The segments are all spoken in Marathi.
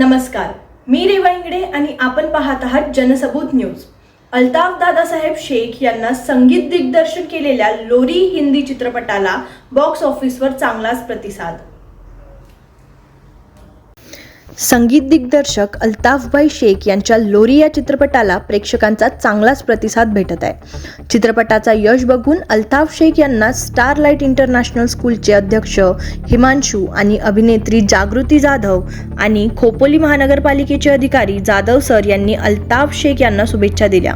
नमस्कार. मी रेवा इंगडे आणि आपण पाहत आहात जनसबूत न्यूज. अल्ताफ दादासाहेब शेख यांना संगीत दिग्दर्शन केलेल्या लोरी हिंदी चित्रपटाला बॉक्स ऑफिसवर चांगलाच प्रतिसाद. संगीत दिग्दर्शक अल्ताफबाई शेख यांच्या लोरी या चित्रपटाला प्रेक्षकांचा चांगलाच प्रतिसाद भेटत आहे. चित्रपटाचा यश बघून अल्ताफ शेख यांना स्टारलाइट इंटरनॅशनल स्कूलचे अध्यक्ष हिमांशू आणि अभिनेत्री जागृती जाधव आणि खोपोली महानगरपालिकेचे अधिकारी जाधव सर यांनी अल्ताफ शेख यांना शुभेच्छा दिल्या.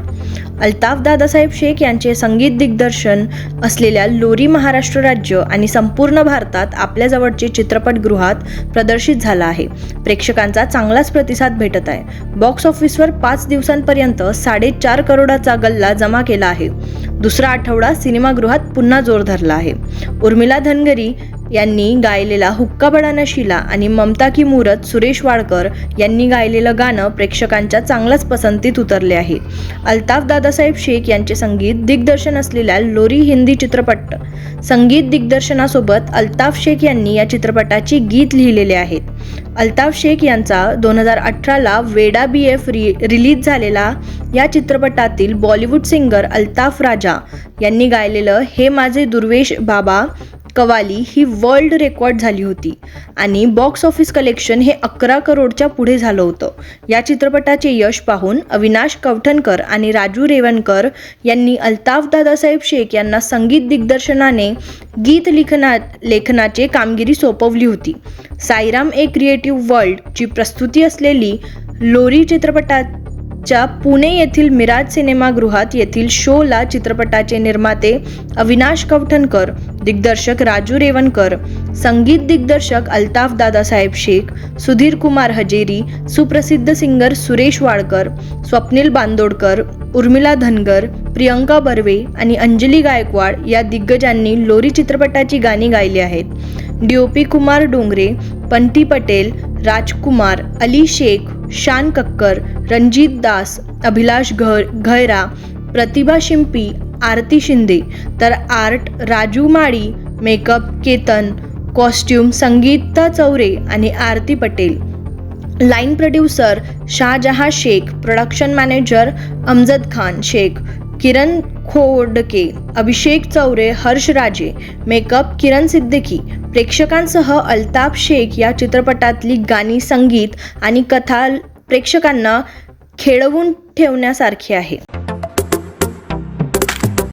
अल्ताफ दादासाहेब शेख यांचे संगीत दिग्दर्शन असलेल्या लोरी महाराष्ट्र राज्य आणि संपूर्ण भारतात आपल्या जवळचे चित्रपटगृहात प्रदर्शित झाला आहे. प्रेक्षकांचा चांगलाच प्रतिसाद भेटत आहे. बॉक्स ऑफिसवर पाच दिवसांपर्यंत साडेचार करोडाचा गल्ला जमा केला आहे. दुसरा आठवडा सिनेमागृहात पुन्हा जोर धरला आहे. उर्मिला धनगरी यांनी गायलेला हुक्का बडा नशिला आणि ममता की मूरत सुरेश वाडकर यांनी गायलेलं गाणं प्रेक्षकांच्या चांगल्याच पसंतीत उतरले आहे. अल्ताफ दादासाहेब शेख यांचे संगीत दिग्दर्शन असलेल्या लोरी हिंदी चित्रपट संगीत दिग्दर्शनासोबत अल्ताफ शेख यांनी या चित्रपटाची गीत लिहिलेले आहेत. अल्ताफ शेख यांचा दोन हजार अठराला वेडा बी एफ रि रिलीज झालेला या चित्रपटातील बॉलिवूड सिंगर अल्ताफ राजा यांनी गायलेलं हे माझे दुर्वेश बाबा कवाली ही वर्ल्ड रेकॉर्ड झाली होती. आणि बॉक्स ऑफिस कलेक्शन हे अकरा करोडच्या पुढे झालं होतं. या चित्रपटाचे यश पाहून अविनाश कवठणकर आणि राजू रेवणकर यांनी अल्ताफ दादासाहेब शेख यांना संगीत दिग्दर्शनाने गीत लिखना लेखनाचे कामगिरी सोपवली होती. साईराम ए क्रिएटिव्ह वर्ल्डची प्रस्तुती असलेली लोरी चित्रपटात च्या पुणे येथील मिराज सिनेमागृहात येथील शोला चित्रपटाचे निर्माते अविनाश कवठणकर दिग्दर्शक राजू रेवणकर संगीत दिग्दर्शक अल्ताफ दादासाहेब शेख सुधीर कुमार हजेरी सुप्रसिद्ध सिंगर सुरेश वाडकर स्वप्नील बांदोडकर उर्मिला धनगर प्रियंका बर्वे आणि अंजली गायकवाड या दिग्गजांनी लोरी चित्रपटाची गाणी गायली आहेत. डीओपी कुमार डोंगरे पंटी पटेल राजकुमार अली शेख शान कक्कर रणजित दास अभिलाष घ घैरा प्रतिभा शिंपी आरती शिंदे तर art Raju Mali makeup Ketan costume Sangeeta Chaure आणि Aarti Patel. Line producer Shahjaha Shaikh production manager Amjad Khan Shaikh Kiran Khodke Abhishek Chaure Harsh Raje makeup Kiran Siddiqui प्रेक्षकांसह Altaf Shaikh या चित्रपटातली गाणी संगीत आणि कथा प्रेक्षकांना खेळवून ठेवण्यासारखी आहे.